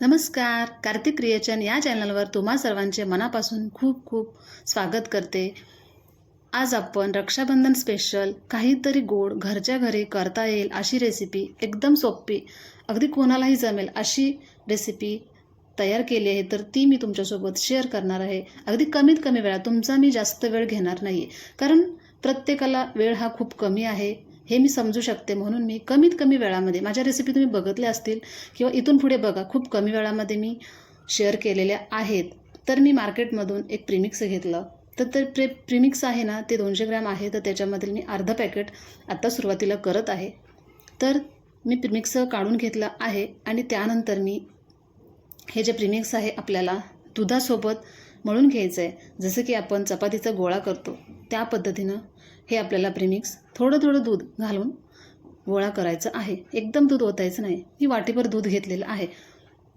नमस्कार. कार्तिक क्रिएशन या चॅनलवर तुम्हा सर्वांचे मनापासून खूप खूप स्वागत करते. आज आपण रक्षाबंधन स्पेशल काहीतरी गोड घरच्या घरी करता येईल अशी रेसिपी एकदम सोपी अगदी कोणालाही जमेल अशी रेसिपी तयार केली आहे तर ती मी तुमच्यासोबत शेअर करणार आहे. अगदी कमीत कमी वेळा तुमचा मी जास्त वेळ घेणार नाही आहे कारण प्रत्येकाला वेळ हा खूप कमी आहे. हे मी समजू शकते म्हणून मी कमीत कमी वेळामध्ये माझ्या रेसिपी तुम्ही बघितल्या असतील किंवा इथून पुढे बघा खूप कमी वेळामध्ये मी शेअर केलेल्या आहेत. तर मी मार्केटमधून एक प्रीमिक्स घेतलं. तर ते प्रे प्रिमिक्स आहे ना ते दोनशे ग्रॅम आहे तर त्याच्यामधील मी अर्धं पॅकेट आत्ता सुरुवातीला करत आहे. तर मी प्रीमिक्स काढून घेतलं आहे आणि त्यानंतर मी हे जे प्रिमिक्स आहे आपल्याला दुधासोबत मळून घ्यायचं आहे जसं की आपण चपातीचा गोळा करतो त्या पद्धतीनं हे आपल्याला प्रिमिक्स थोडं थोडं दूध घालून गोळा करायचं आहे. एकदम दूध ओतायचं नाही. मी वाटीभर दूध घेतलेलं आहे.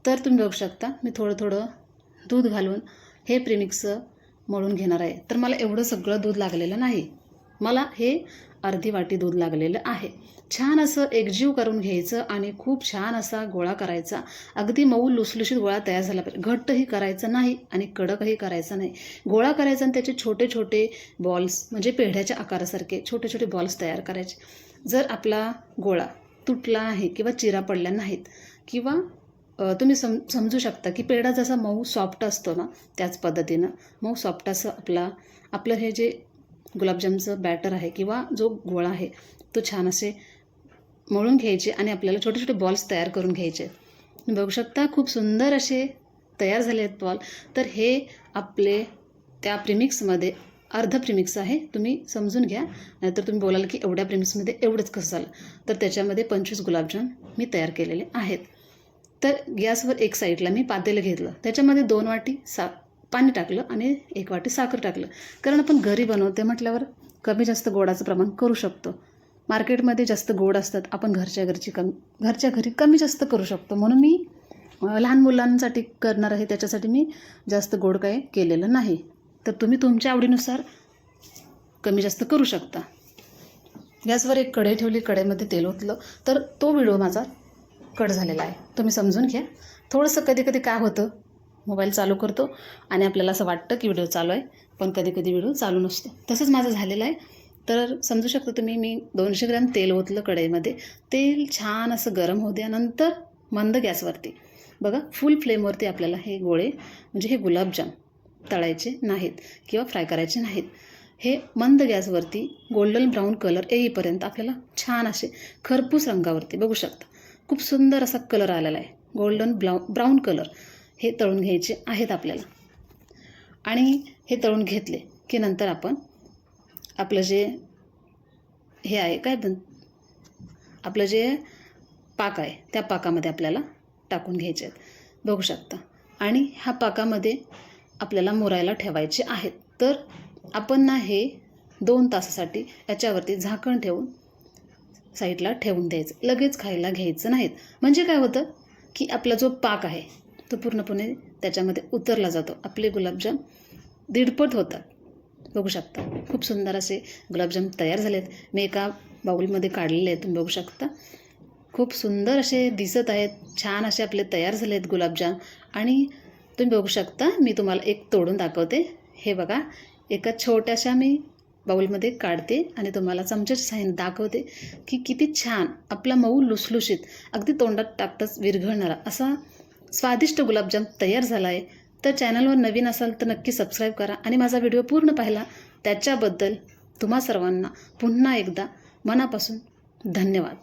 तर तुम्ही बघू शकता मी थोडं थोडं दूध घालून हे प्रिमिक्स मळून घेणार आहे. तर मला एवढं सगळं दूध लागलेलं नाही. मला हे अर्धी वाटी दूध लागलेलं आहे. छान असं एकजीव करून घ्यायचं आणि खूप छान असा गोळा करायचा. अगदी मऊ लुसलुशीत गोळा तयार झाला पाहिजे. घट्टही करायचं नाही आणि कडकही करायचं नाही. गोळा करायचा आणि त्याचे छोटे छोटे बॉल्स म्हणजे पेढ्याच्या आकारासारखे छोटे छोटे बॉल्स तयार करायचे. जर आपला गोळा तुटला आहे किंवा चिरा पडल्या नाहीत किंवा तुम्ही सम समजू शकता की पेढा जसा मऊ सॉफ्ट असतो ना त्याच पद्धतीनं मऊ सॉफ्ट असं आपला आपलं हे जे गुलाबजामचं बॅटर आहे किंवा जो गोळा आहे तो छान असे मळून घ्यायचे आणि आपल्याला छोटे छोटे बॉल्स तयार करून घ्यायचे. बघू शकता खूप सुंदर असे तयार झाले आहेत बॉल तर हे आपले त्या प्रिमिक्समध्ये अर्ध प्रिमिक्स आहे तुम्ही समजून घ्या. नाहीतर तुम्ही बोलाल की एवढ्या प्रिमिक्समध्ये एवढंच कसं झालं? तर त्याच्यामध्ये पंचवीस गुलाबजाम मी तयार केलेले आहेत. तर गॅसवर एक साईडला मी पातेलं घेतलं. त्याच्यामध्ये दोन वाटी सा पाणी टाकलं आणि एक वाटी साखर टाकलं. कारण आपण घरी बनवते म्हटल्यावर कमी जास्त गोडाचं प्रमाण करू शकतो. मार्केटमध्ये जास्त गोड असतात आपण घरच्या घरची कमी घरच्या घरी कमी जास्त करू शकतो. म्हणून मी लहान मुलांसाठी करणार आहे त्याच्यासाठी मी जास्त गोड काय केलेलं नाही. तर तुम्ही तुमच्या आवडीनुसार कमी जास्त करू शकता. गॅसवर एक कढई ठेवली कढईमध्ये तेल ओतलं तर तो व्हिडिओ माझा कट झालेला आहे. तुम्ही समजून घ्या. थोडंसं कधी कधी काय होतं? मोबाईल चालू करतो आणि आपल्याला असं वाटतं की व्हिडिओ चालू आहे पण कधी कधी व्हिडिओ चालू नसतो. तसंच माझं झालेलं आहे. तर समजू शकतो तुम्ही मी दोनशे ग्रॅम तेल ओतलं कढईमध्ये. तेल छान असं गरम होऊ द्या नंतर मंद गॅसवरती. बघा फुल फ्लेमवरती आपल्याला हे गोळे म्हणजे हे गुलाबजाम तळायचे नाहीत किंवा फ्राय करायचे नाहीत. हे मंद गॅसवरती गोल्डन ब्राऊन कलर येईपर्यंत आपल्याला छान असे खरपूस रंगावरती बघू शकता. खूप सुंदर असा कलर आलेला आहे. Golden brow brown colour. हे तळून घ्यायचे आहेत आपल्याला. आणि हे तळून घेतले की नंतर आपण आपलं जे हे आहे काय बन आपलं जे पाक आहे त्या पाकामध्ये आपल्याला टाकून घ्यायचे आहेत. बघू शकता. आणि ह्या पाकामध्ये आपल्याला मुरायला ठेवायचे आहेत. तर आपण ना हे दोन तासासाठी याच्यावरती झाकण ठेवून साईडला ठेवून द्यायचं. लगेच खायला घ्यायचं नाहीत. म्हणजे काय होतं की आपला जो पाक आहे तो पूर्णपणे त्याच्यामध्ये उतरला जातो. आपले गुलाबजाम दीडपट होतात. बघू शकता. खूप सुंदर असे गुलाबजाम तयार झालेत. मी एका बाऊलमध्ये काढलेले आहेत. तुम्ही बघू शकता. खूप सुंदर असे दिसत आहेत. छान असे आपले तयार झाले आहेत गुलाबजाम. आणि तुम्ही बघू शकता मी तुम्हाला एक तोडून दाखवते. हे बघा. एका छोट्याशा मी बाऊलमध्ये काढते आणि तुम्हाला चमच्याच्या साह्याने दाखवते की किती छान आपला मऊ लुसलुशीत अगदी तोंडात टाकताच विरघळणारा असा स्वादिष्ट गुलाबजाम तयार झाला आहे तर चॅनलवर नवीन असाल तर नक्की सबस्क्राईब करा आणि माझा व्हिडिओ पूर्ण पाहिला त्याच्याबद्दल तुम्हा सर्वांना पुन्हा एकदा मनापासून धन्यवाद.